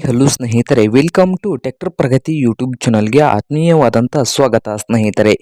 Hello ಸ್ನೇಹಿತರೆ welcome to tractor Pragati YouTube ಚಾನಲ್ಗೆ ಆತ್ಮೀಯವಾದಂಥ ಸ್ವಾಗತ ಸ್ನೇಹಿತರೆ.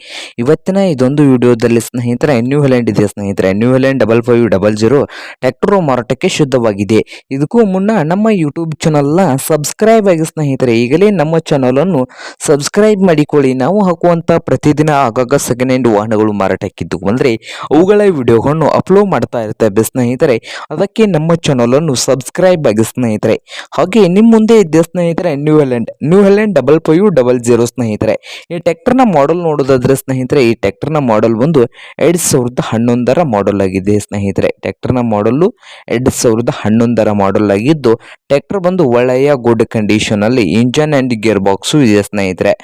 ಇವತ್ತಿನ ಇದೊಂದು ವಿಡಿಯೋದಲ್ಲಿ ಸ್ನೇಹಿತರೆ ನ್ಯೂ ಹ್ಯಾಲೆಂಡ್ ಇದೆ ಸ್ನೇಹಿತರೆ. New Holland double five double zero tractor ಮಾರಾಟಕ್ಕೆ ಶುದ್ಧವಾಗಿದೆ. ಇದಕ್ಕೂ ಮುನ್ನ ನಮ್ಮ ಯೂಟ್ಯೂಬ್ ಚಾನಲ್ನ ಸಬ್ಸ್ಕ್ರೈಬ್ ಆಗಿ ಸ್ನೇಹಿತರೆ, ಈಗಲೇ ನಮ್ಮ ಚಾನಲನ್ನು ಸಬ್ಸ್ಕ್ರೈಬ್ ಮಾಡಿಕೊಳ್ಳಿ. ನಾವು ಹಾಕುವಂಥ ಪ್ರತಿದಿನ ಆಗಾಗ ಸೆಕೆಂಡ್ ಹ್ಯಾಂಡ್ ವಾಹನಗಳು ಮಾರಾಟಕ್ಕಿದ್ದು. ಅಂದರೆ ಅವುಗಳ ವಿಡಿಯೋಗಳನ್ನು ಅಪ್ಲೋಡ್ ಮಾಡ್ತಾ ಇರ್ತೇವೆ ಸ್ನೇಹಿತರೆ. ಅದಕ್ಕೆ ನಮ್ಮ ಚಾನಲನ್ನು ಸಬ್ಸ್ಕ್ರೈಬ್ ಆಗಿ ಸ್ನೇಹಿತರೆ. ಹಾಗೆ ನಿಮ್ಮ ಮುಂದೆ ಇದ್ದ ಸ್ನೇಹಿತರೆ New Holland New Holland double five double zero ಸ್ನೇಹಿತರೆ. ಈ ಟ್ರ್ಯಾಕ್ಟರ್ನ ಮಾಡೆಲ್ ನೋಡೋದಾದ್ರೆ ಸ್ನೇಹಿತರೆ, ಈ ಟ್ರ್ಯಾಕ್ಟರ್ನ ಮಾಡೆಲ್ ಬಂದು ಎರಡು ಸಾವಿರದ ಹನ್ನೊಂದರ ಮಾಡೆಲ್ ಆಗಿದೆ ಸ್ನೇಹಿತರೆ. ಟ್ರ್ಯಾಕ್ಟರ್ನ ಮಾಡಲು ಎರಡು ಸಾವಿರದ ಹನ್ನೊಂದರ ಮಾಡೆಲ್ ಆಗಿದ್ದು ಟ್ಯಾಕ್ಟರ್ ಬಂದು ಒಳ್ಳೆಯ ಗುಡ್ ಕಂಡೀಷನ್ ಅಲ್ಲಿ ಇಂಜನ್ ಅಂಡ್ ಗೇರ್ ಬಾಕ್ಸು ಇದೆ ಸ್ನೇಹಿತರೆ.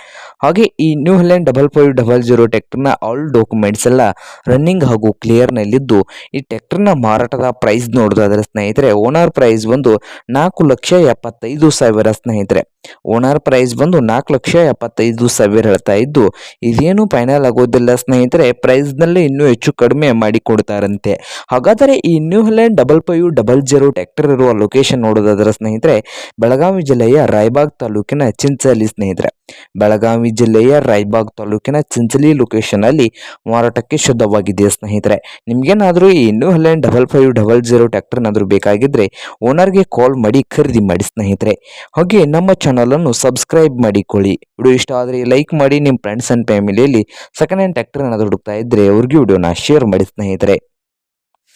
ಹಾಗೆ ಈ New Holland double five double zero ಟ್ರ್ಯಾಕ್ಟರ್ನ ಆಲ್ ಡಾಕ್ಯುಮೆಂಟ್ಸ್ ಎಲ್ಲ ರನ್ನಿಂಗ್ ಹಾಗೂ ಕ್ಲಿಯರ್ನಲ್ಲಿದ್ದು ಈ ಟ್ರ್ಯಾಕ್ಟರ್ನ ಮಾರಾಟದ ಪ್ರೈಸ್ ನೋಡೋದಾದರೆ ಸ್ನೇಹಿತರೆ ಓನರ್ ಪ್ರೈಸ್ ಒಂದು ನಾಲ್ಕು ಲಕ್ಷ ಎಪ್ಪತ್ತೈದು ಸಾವಿರ ಸ್ನೇಹಿತರೆ. ಓನರ್ ಪ್ರೈಸ್ ಬಂದು ನಾಲ್ಕು ಲಕ್ಷ ಎಪ್ಪತ್ತೈದು ಸಾವಿರ ಹೇಳ್ತಾ ಇದ್ದು, ಇದೇನು ಫೈನಲ್ ಆಗೋದಿಲ್ಲ ಸ್ನೇಹಿತರೆ ಪ್ರೈಸ್ನಲ್ಲಿ ಇನ್ನೂ ಹೆಚ್ಚು ಕಡಿಮೆ ಮಾಡಿ ಕೊಡ್ತಾರಂತೆ. ಹಾಗಾದರೆ ಈ New Holland double five double zero tractor ಇರುವ ಲೊಕೇಶನ್ ನೋಡೋದಾದ್ರೆ ಸ್ನೇಹಿತರೆ, ಬೆಳಗಾವಿ ಜಿಲ್ಲೆಯ ರಾಯಬಾಗ್ ತಾಲೂಕಿನ ಚಿಂಚಲಿ ಸ್ನೇಹಿತರೆ. ಬೆಳಗಾವಿ ಜಿಲ್ಲೆಯ ರಾಯಬಾಗ್ ತಾಲೂಕಿನ ಚಿಂಚಲಿ ಲೊಕೇಶನ್ ಅಲ್ಲಿ ಮಾರಾಟಕ್ಕೆ ಶುದ್ಧವಾಗಿದೆ ಸ್ನೇಹಿತರೆ. ನಿಮ್ಗೇನಾದರೂ ಈ new Holland double five double zero ಟ್ಯಾಕ್ಟರ್ನಾದರೂ ಬೇಕಾಗಿದ್ದರೆ ಓನರ್ಗೆ ಕಾಲ್ ಮಾಡಿ ಖರೀದಿ ಮಾಡಿ ಸ್ನೇಹಿತರೆ. ಹಾಗೆ ನಮ್ಮ ಚಾನಲನ್ನು ಸಬ್ಸ್ಕ್ರೈಬ್ ಮಾಡಿಕೊಳ್ಳಿ. ವಿಡಿಯೋ ಇಷ್ಟ ಆದರೆ ಲೈಕ್ ಮಾಡಿ ನಿಮ್ಮ ಫ್ರೆಂಡ್ಸ್ ಆ್ಯಂಡ್ ಫ್ಯಾಮಿಲಿಯಲ್ಲಿ ಸೆಕೆಂಡ್ ಹ್ಯಾಂಡ್ ಟ್ರ್ಯಾಕ್ಟರ್ ಏನಾದರೂ ಹುಡುಕ್ತಾ ಇದ್ದರೆ ಅವ್ರಿಗೆ ವಿಡಿಯೋನ ಶೇರ್ ಮಾಡಿ ಸ್ನೇಹಿತರೆ.